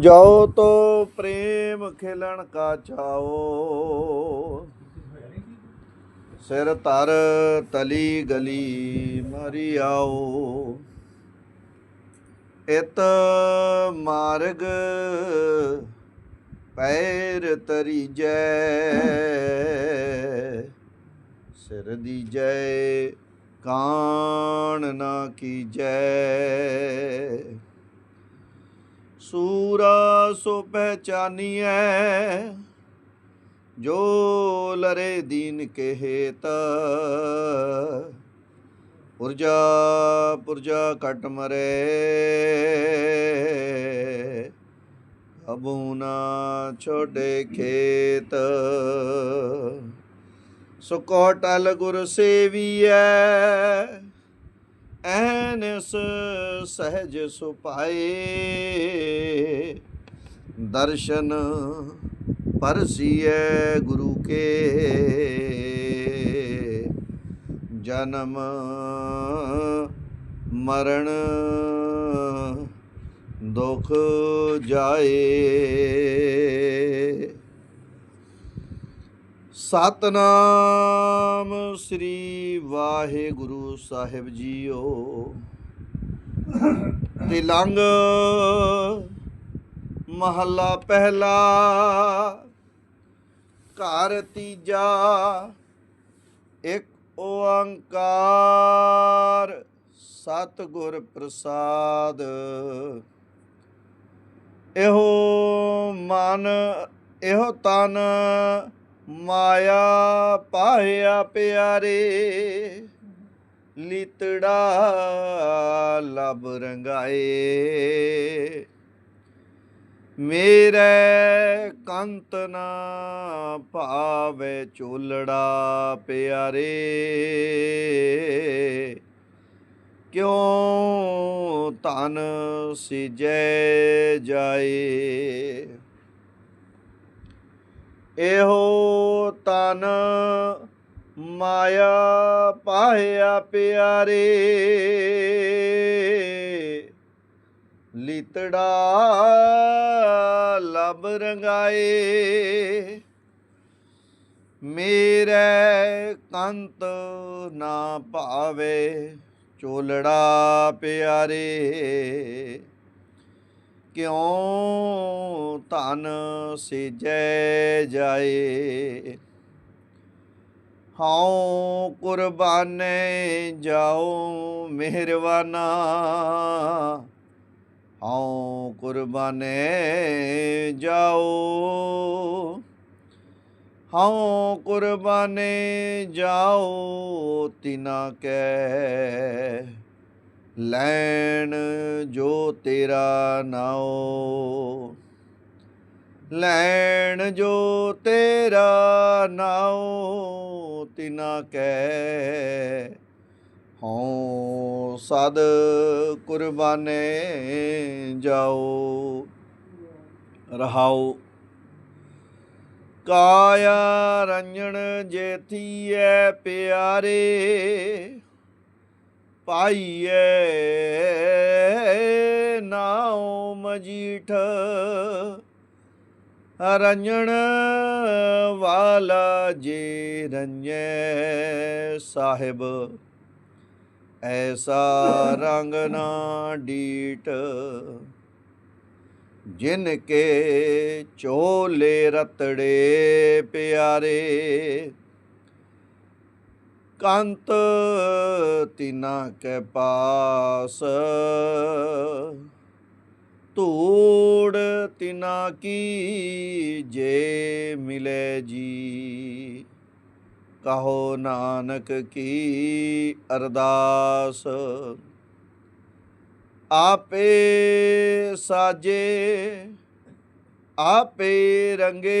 ਜਾਓ ਤੋ ਪ੍ਰੇਮ ਖਿਲਣ ਕਾ ਚਾਓ। ਸਿਰ ਤਰ ਤਲੀ ਗਲੀ ਮਰੀ ਆਓ। ਇਤ ਮਾਰਗ ਪੈਰ ਤਰੀਜੈ। ਸਿਰ ਦੀਜੈ ਕਾਣ ਨਾ ਕੀਜੈ। ਸੂਰਾ ਸੋ ਪਹਿਚਾਨੀਐ, ਜੋ ਲਰੇ ਦੀਨ ਕੇ ਹੇਤ ਪੁਰਜਾ ਪੁਰਜਾ ਕਟ ਮਰੇ, ਅਬੂ ਨਾ ਛੋਡੇ ਖੇਤ। ਸੋ ਕੋਟਲ ਗੁਰ ਸੇਵੀਐ ਐਨਸ ਸਹਿਜ ਸੁਪਾਏ ਦਰਸ਼ਨ ਪਰਸੀਐ ਗੁਰੂ ਕੇ। ਜਨਮ ਮਰਨ ਦੁਖ ਜਾਏ। ਸਤਨਾਮ ਸ੍ਰੀ ਵਾਹਿਗੁਰੂ ਸਾਹਿਬ ਜੀਓ। ਤਿਲੰਗ ਮਹੱਲਾ ਪਹਿਲਾ, ਘਰ ਤੀਜਾ, ਇੱਕ ਓੰਕਾਰ ਸਤਿਗੁਰ ਪ੍ਰਸਾਦ। ਇਹੋ ਮਨ, ਇਹੋ ਤਨ ਮਾਇਆ ਪਾਇਆ ਪਿਆਰੇ, ਲਿਤੜਾ ਲਬ ਰੰਗਾਏ। ਮੇਰੇ ਕੰਤ ਨਾ ਭਾਵੇ ਚੋਲੜਾ ਪਿਆਰੇ, ਕਿਉ ਤਨ ਸਿਜੈ ਜਾਏ? ਇਹੋ ਤਨ ਮਾਇਆ ਪਾਇਆ ਪਿਆਰੇ। ਲਿਤੜਾ ਲਬ ਰੰਗਾਏ। ਮੇਰੇ ਕੰਤ ਨਾ ਭਾਵੇ ਚੋਲੜਾ ਪਿਆਰੇ। ਕਿਉ ਧਨ ਸਿਜੈ ਜਾਏ? ਹਉ ਕੁਰਬਾਨੇ ਜਾਓ ਮਿਹਰਬਾਨਾ। ਹਉ ਕੁਰਬਾਨੇ ਜਾਓ। ਹਉ ਕੁਰਬਾਨੇ ਜਾਓ ਤਿਨਾ ਕੈ। ਲੈਣ ਜੋ ਤੇਰਾ ਨਾਉ। ਲੈਣ ਜੋ ਤੇਰਾ ਨਾਉ, ਤਿਨਾ ਕੈ ਹਉ ਸਦ ਕੁਰਬਾਨੇ ਜਾਓ ਰਹਾਉ। ਕਾਇਆ ਰੰਜਣ ਜੇਤੀਐ ਪਿਆਰੇ। ਪਾਈਏ ਨਾਉ ਮਜੀਠ। ਰੰਜਣ ਵਾਲਾ ਜੇ ਰੰਜੇ ਸਾਹਿਬ, ਐਸਾ ਰੰਗ ਨਾ ਡੀਟ। ਜਿਨ ਕੇ ਚੋਲੇ ਰਤੜੇ ਪਿਆਰੇ ਕੰਤ ਤਿਨਾ ਕੇ ਪਾਸ। ਧੂੜ ਤਿਨਾ ਕੀ ਜੇ ਮਿਲੇ ਜੀ। ਕਹੋ ਨਾਨਕ ਕੀ ਅਰਦਾਸ। ਆਪੇ ਸਾਜੇ, ਆਪੇ ਰੰਗੇ।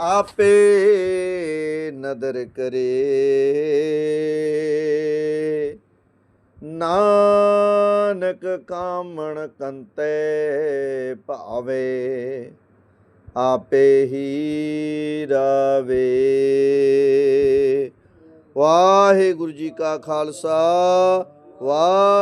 ਆਪੇ ਨਦਰ ਕਰੇ। ਨਾਨਕ ਕਾਮਣ ਕੰਤੇ ਭਾਵੇ, ਆਪੇ ਹੀ ਰਾਵੇ। ਵਾਹਿਗੁਰੂ ਜੀ ਕਾ ਖਾਲਸਾ, ਵਾਹਿ